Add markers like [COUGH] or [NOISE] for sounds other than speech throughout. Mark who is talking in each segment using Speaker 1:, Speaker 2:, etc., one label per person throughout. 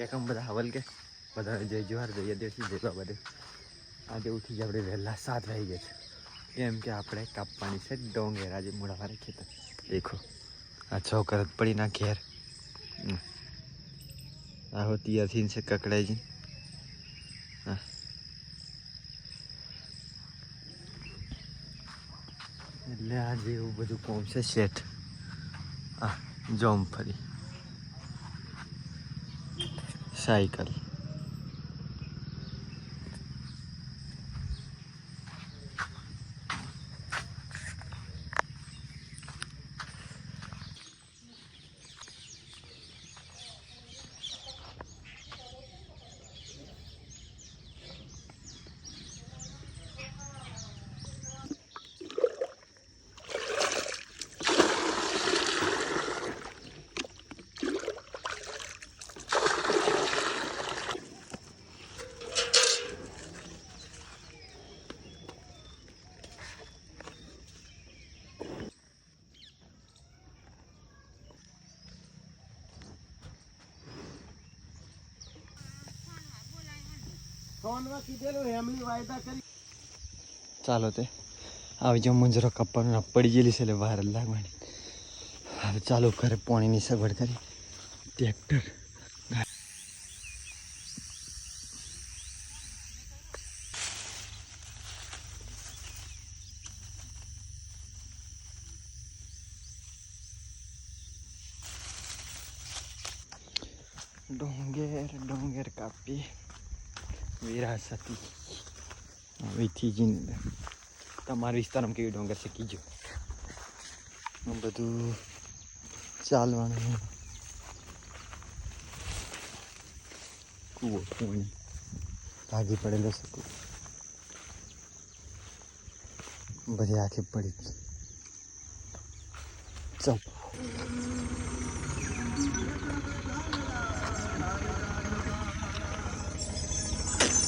Speaker 1: કે કેમ બધા હવલ કે? બધા જય જુહાર જઈએ દેશી જય દેવ. આજે ઉઠી જ આપણે વહેલા સાત વાગી ગયા છે. કેમ કે આપણે કાપવાની છે ડોંગેર, આજે મોડાવારે ખેતર. દેખો, આ છોકર પડી ના ઘેર. આહો તિયાથી છે કકડાઈ હા. એટલે આજે એવું બધું કોમ છે શેઠ. આ જોમ ફરી.
Speaker 2: सायकल
Speaker 1: ચાલો તે આવી જો મુંજરો કપ્પાનું પડી ગયેલી છે એટલે બહાર જ લાગવાની હવે ચાલુ કરે પાણીની સગવડ કરી ટ્રેક્ટર ડોંગેર ડોંગેર કાપી વિરાસતી. હવેથી જ તમારા વિસ્તારમાં કેવી ડોંગર છે કીજો. બધું ચાલવાનું કૂવો પાણી ભાગી પડેલો છે કૂવો. બધી આખી પડી ગઈ. ચાલ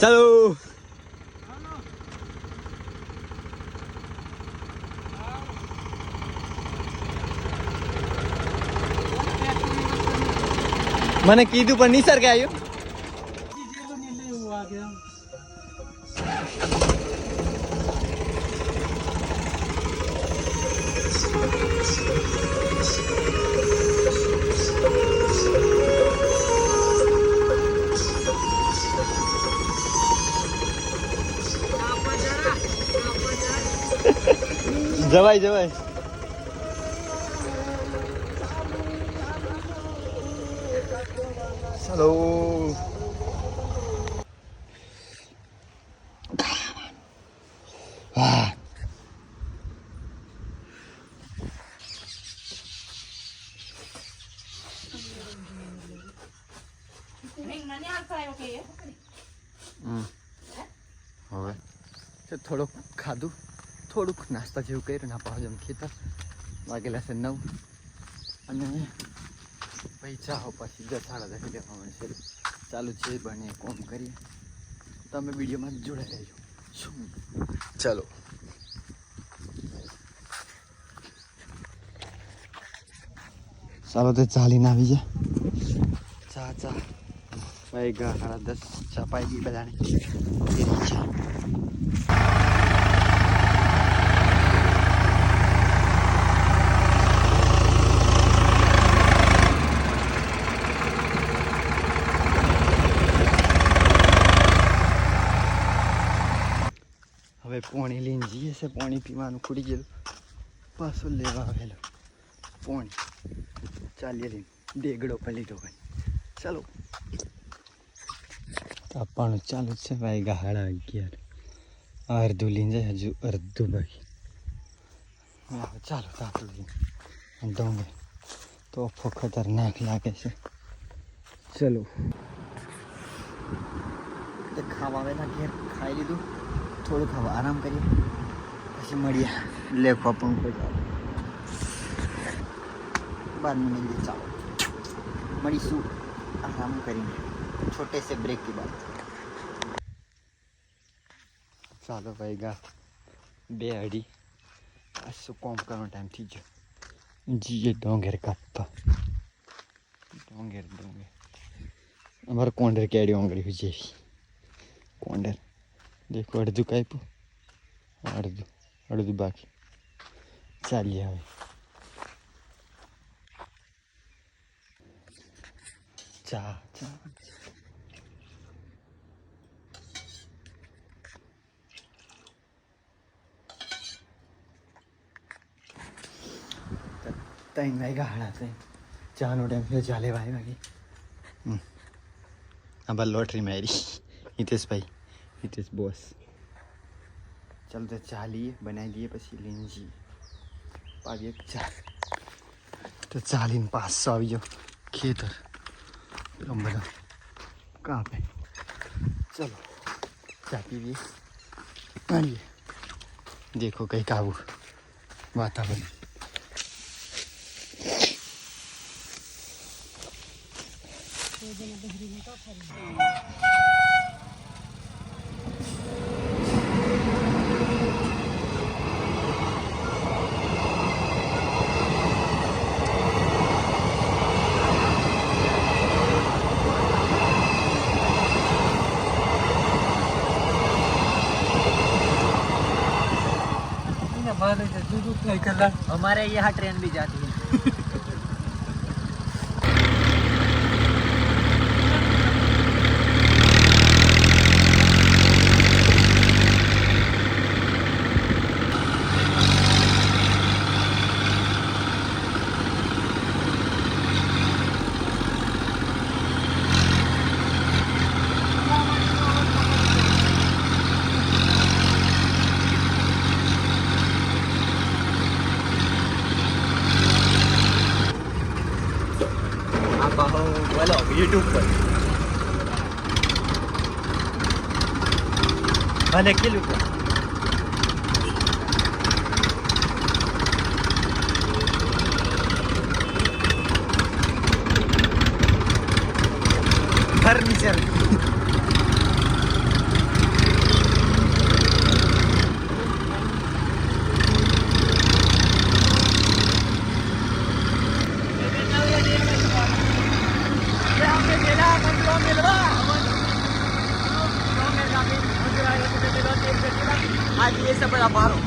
Speaker 1: ચાલો મને કીધું પણ નિસર્ગ આવ્યો જવાય જવાય ચાલો વાહ હમ. હવે તો થોડુંક ખાધું થોડુંક નાસ્તા જેવું કર્યું ના જેમ ખેતર વાગેલા છે નવ. અને પૈસા હો પછી જથાડા દખી દેવા મળશે ચાલુ છે બને કોમ કરીએ. તમે વિડીયોમાં જોડાઈ રહેજો. શું? ચાલો. ચાલો તે ચાલીને આવી જાય ચા ચા ભાઈ ગા સાડા દસ ચા પાઈ ગઈ બધાને. હવે પાણી લઈને જઈએ છે પાણી પીવાનું ખૂટી ગયેલું. પાછું લેવા આવેલું. પાણી. ચાલીએ લઈને. દેગડો પર લીધો ભાઈ ચાલો. તાપવાનું ચાલુ જ છે. ભાઈ ગાહાડા અગિયાર. અડધું લઈને જાય. હજુ અડધું ભાઈ હા, ચાલો તાપું લઈને ડોંગે તો ખતરનાક લાગે છે. ચલો. ખાવા આવેલા ઘેર ખાઈ લીધું. થોડુંક હવે આરામ કરીએ. પછી મળીએ. લેખવા પણ કોઈ ચાલો બાદમાં મળીએ ચાલો. મળીશું. આરામ કરીને. છોટે સે બ્રેક કી બાદ ચાલો ભાઈ ગા. બે અઢી. શું કોમ કરવાનો ટાઈમ થઈ ગયો? જીએ ડોંગેર કાપતા. ડોંગેર ડોંગેર. અમારે કોંડર કેડી આંગળી જેવી કોંડર. દેખો અડધું કાપ્યું અડધું અડધું બાકી ચાલીએ હવે ચા ચા ત્રણ વાગ્યા હાડા ત્રણ ચાનો ટાઈમ થયો ચાલે વાય વાગે હમ. આ બા લોટરી મારી હિતેશભાઈ હિતેશ બોસ ચાલો તો ચાલીએ બનાવી દઈએ પછી લઈને જઈએ પાવીએ ચા તો ચાલીને પાછો આવી જાઓ ખેતર બધા કાપે ચલો ચા પીવીએ મળીએ દેખો કંઈક આવું વાતાવરણ
Speaker 3: हमारे यहाँ ट्रेन भी जाती है। [LAUGHS]
Speaker 1: यूट्यूब पर। भले किल furniture Ah,
Speaker 3: que isso é pra dar
Speaker 1: barro.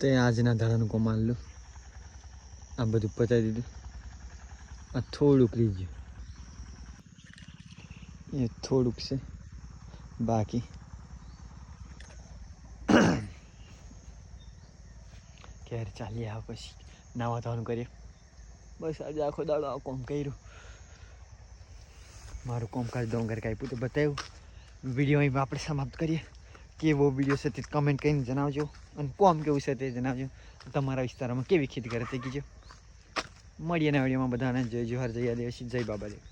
Speaker 1: તે આજના ધારાનું કોમાલ લો. આ બધું પતાવી દીધું. આ થોડુંક રહી ગયું. એ થોડુંક છે. બાકી. ઘેર ચાલી આવ્યા પછી. નાવા ધોવાનું કરીએ. બસ આજે આખો દાડો આ કોમ કર્યું. મારું કોમકાજ ડોંગર કાપ્યું તો બતાવ્યું. વીડિયો અહીં આપણે સમાપ્ત કરીએ. કેવો વીડિયો છે તે કમેન્ટ કરીને જણાવજો. અને કોમ કેવું છે તે જણાવજો. તમારા વિસ્તારમાં કેવી ખેતી કરે તે કીજો મળીએ ના વિડીયોમાં બધાને. જય જોહાર જય આદિવાસી, જય બાબાદેવ